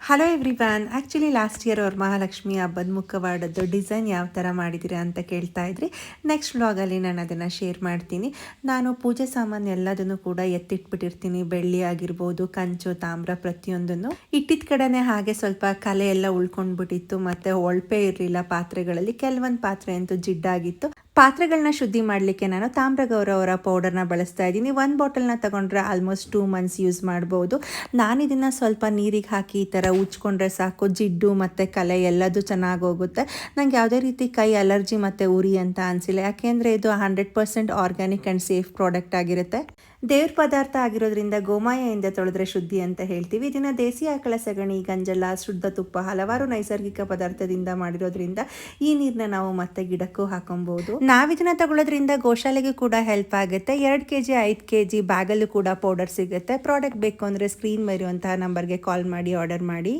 Hello everyone actually last year ಅವ್ರ ಮಹಾಲಕ್ಷ್ಮಿ ಹಬ್ಬದ ಮುಖವಾಡದ್ದು design ಯಾವ ಥರ ಮಾಡಿದ್ದೀರಾ ಅಂತ ಕೇಳ್ತಾ ಇದ್ರಿ. ನೆಕ್ಸ್ಟ್ ವ್ಲಾಗಲ್ಲಿ ನಾನು ಅದನ್ನು ಶೇರ್ ಮಾಡ್ತೀನಿ. ನಾನು ಪೂಜೆ ಸಾಮಾನು ಎಲ್ಲದನ್ನು ಕೂಡ ಎತ್ತಿಟ್ಬಿಟ್ಟಿರ್ತೀನಿ. ಬೆಳ್ಳಿ ಆಗಿರ್ಬೋದು, ಕಂಚು, ತಾಮ್ರ ಪ್ರತಿಯೊಂದನ್ನು. ಇಟ್ಟಿದ ಕಡೆನೇ ಹಾಗೆ ಸ್ವಲ್ಪ ಕಲೆ ಎಲ್ಲ ಉಳ್ಕೊಂಡ್ಬಿಟ್ಟಿತ್ತು. ಮತ್ತು ಒಳಪೆ ಇರಲಿಲ್ಲ ಪಾತ್ರೆಗಳಲ್ಲಿ. ಕೆಲವೊಂದು ಪಾತ್ರೆ ಅಂತೂ ಜಿಡ್ಡಾಗಿತ್ತು. ಪಾತ್ರೆಗಳನ್ನ ಶುದ್ಧಿ ಮಾಡಲಿಕ್ಕೆ ನಾನು ತಾಮ್ರ ಗೌರವರ ಪೌಡರ್ನ ಬಳಸ್ತಾ ಇದ್ದೀನಿ. ಒಂದು ಬಾಟಲ್ನ ತಗೊಂಡ್ರೆ ಆಲ್ಮೋಸ್ಟ್ ಟೂ ಮಂತ್ಸ್ ಯೂಸ್ ಮಾಡ್ಬೋದು. ನಾನು ಇದನ್ನು ಸ್ವಲ್ಪ ನೀರಿಗೆ ಹಾಕಿ ಈ ಥರ ಉಚ್ಕೊಂಡ್ರೆ ಸಾಕು. ಜಿಡ್ಡು ಮತ್ತು ಕಲೆ ಎಲ್ಲದೂ ಚೆನ್ನಾಗಿ ಹೋಗುತ್ತೆ. ನಂಗೆ ಯಾವುದೇ ರೀತಿ ಕೈ ಅಲರ್ಜಿ ಮತ್ತು ಉರಿ ಅಂತ ಅನಿಸಿಲ್ಲ. ಯಾಕೆಂದರೆ ಇದು hundred percent organic and safe product ಆಗಿರುತ್ತೆ. ದೇವ್ರ ಪದಾರ್ಥ ಆಗಿರೋದ್ರಿಂದ ಗೋಮಾಯೆಯಿಂದ ತೊಳೆದ್ರೆ ಶುದ್ಧಿ ಅಂತ ಹೇಳ್ತೀವಿ. ಇದನ್ನ ದೇಸಿ ಆಕಳ ಸಗಣಿ ಗಂಜಲ, ಶುದ್ಧ ತುಪ್ಪ, ಹಲವಾರು ನೈಸರ್ಗಿಕ ಪದಾರ್ಥದಿಂದ ಮಾಡಿರೋದ್ರಿಂದ ಈ ನೀರನ್ನ ನಾವು ಮತ್ತೆ ಗಿಡಕ್ಕೂ ಹಾಕೊಬಹುದು ನಾವಿದನ್ನ ತಗೊಳ್ಳೋದ್ರಿಂದ ಗೋಶಾಲೆಗೆ ಕೂಡ ಹೆಲ್ಪ್ ಆಗುತ್ತೆ. ಎರಡು ಕೆ ಜಿ ಐದು ಕೆ ಜಿ ಬ್ಯಾಗಲ್ಲೂ ಕೂಡ ಪೌಡರ್ ಸಿಗುತ್ತೆ. ಪ್ರಾಡಕ್ಟ್ ಬೇಕು ಅಂದರೆ ಸ್ಕ್ರೀನ್ ಮರಿಯುವಂತಹ ನಂಬರ್ಗೆ ಕಾಲ್ ಮಾಡಿ ಆರ್ಡರ್ ಮಾಡಿ.